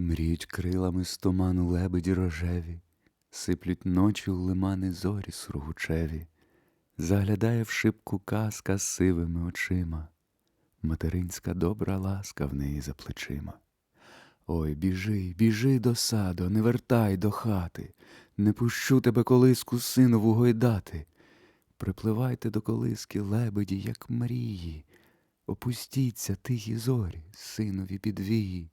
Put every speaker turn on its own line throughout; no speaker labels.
Мріють крилами з туману лебеді рожеві, сиплють ночі у лимани зорі сургучеві, заглядає в шибку казка з сивими очима, материнська добра ласка в неї за плечима. Ой, біжи, біжи до саду, не вертай до хати, не пущу тебе колиску синову гойдати. Припливайте до колиски лебеді, як мрії, опустіться тихі зорі, синові підвії,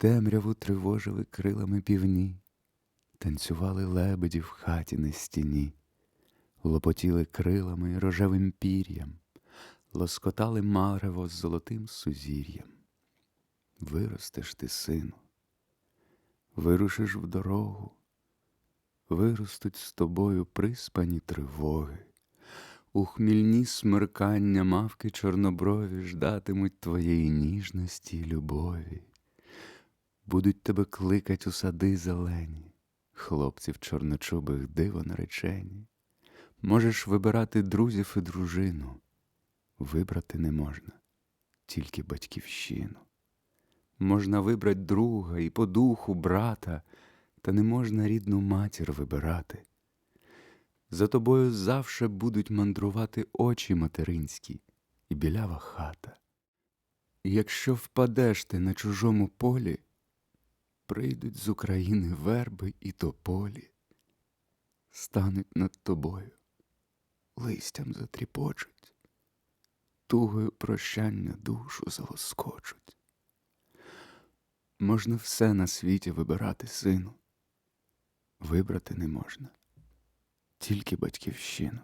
темряву тривожили крилами півні, танцювали лебеді в хаті на стіні, лопотіли крилами рожевим пір'ям, лоскотали марево з золотим сузір'ям. Виростеш ти, сину, вирушиш в дорогу, виростуть з тобою приспані тривоги. У хмільні смеркання мавки чорноброві ждатимуть твоєї ніжності й любові. Будуть тебе кликать у сади зелені, хлопців чорночубих диво наречені. Можеш вибирати друзів і дружину, вибрати не можна, тільки батьківщину. Можна вибрать друга і по духу брата, та не можна рідну матір вибирати. За тобою завше будуть мандрувати очі материнські і білява хата. І якщо впадеш ти на чужому полі, прийдуть з України верби і тополі, стануть над тобою, листям затріпочуть, тугою прощання душу залоскочуть. Можна все на світі вибирати, сину, вибрати не можна, тільки батьківщину.